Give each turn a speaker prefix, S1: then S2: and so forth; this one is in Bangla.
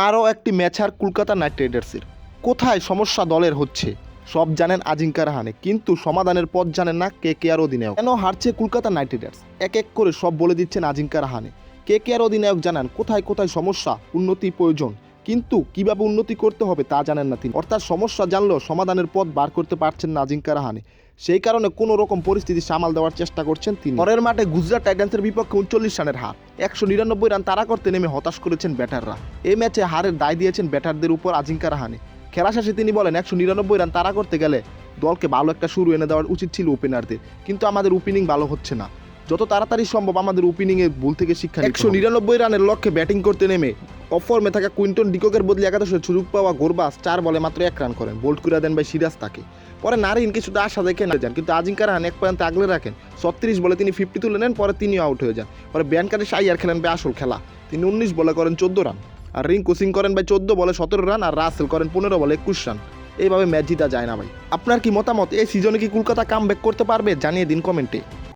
S1: আরও একটি ম্যাচ হার কলকাতা নাইট রাইডার্সের কোথায় সমস্যা দলের হচ্ছে? সব জানেন আজিঙ্কা রাহানে, কিন্তু সমাধানের পথ জানেন না কে কে আর অধিনায়ক। কেন হারছে কলকাতা নাইট রাইডার্স এক এক করে সব বলে দিচ্ছেন আজিঙ্কা রাহানে। কে কে আর অধিনায়ক জানান, কোথায় কোথায় সমস্যা, উন্নতি প্রয়োজন। কিন্তু কীভাবে উন্নতি করতে হবে তা জানেন না তিনি। অর্থাৎ সমস্যা জানলেও সমাধানের পথ বার করতে পারছেন না আজিঙ্কা রাহানে। সেই কারণে কোনো রকম পরিস্থিতি সামাল দেওয়ার চেষ্টা করছেন তিনি। পরের মাঠে গুজরাট টাইটান্সের বিপক্ষে উনচল্লিশ রানের হার, একশো নিরানব্বই রান তারা করতে নেমে হতাশ করেছেন ব্যাটাররা। এই ম্যাচে হারের দায় দিয়েছেন ব্যাটারদের উপর আজিঙ্কা রাহানে। খেলা শেষে তিনি বলেন, একশো নিরানব্বই রান তারা করতে গেলে দলকে ভালো একটা শুরু এনে দেওয়ার উচিত ছিল ওপেনারদের, কিন্তু আমাদের ওপেনিং ভালো হচ্ছে না। যত তাড়াতাড়ি সম্ভব আমাদের ওপেনিংয়ে ভুল থেকে শিক্ষা একশো নিরানব্বই রানের লক্ষ্যে ব্যাটিং করতে নেমে অফর্মে থাকা কুইন্টন ডিককের বদলে একাদশের সুযোগ পাওয়া গোরবাস চার বলে মাত্র এক রান করেন। বোল্ড করে দেন ভাই সিরাজ তাকে। পরে নারিন কিছুটা আশা দেখে না যান, কিন্তু আজিঙ্কা রাহান এক পর্যন্ত আগলে রাখেন। ছত্রিশ বলে তিনি ফিফটি তুলে নেন, পরে তিনিও আউট হয়ে যান। পরে ব্যান কাটে সাইয়ার খেলেন ভাই আসল খেলা। তিনি উনিশ বলে করেন চোদ্দ রান। আর রিঙ্কু সিং করেন ভাই চোদ্দ বলে সতেরো রান, আর রাসেল করেন পনেরো বলে একুশ রান। এইভাবে ম্যাচ জিতা যায় না ভাই। আপনার কি মতামত? এই সিজনে কি কলকাতা কাম করতে পারবে? জানিয়ে দিন কমেন্টে।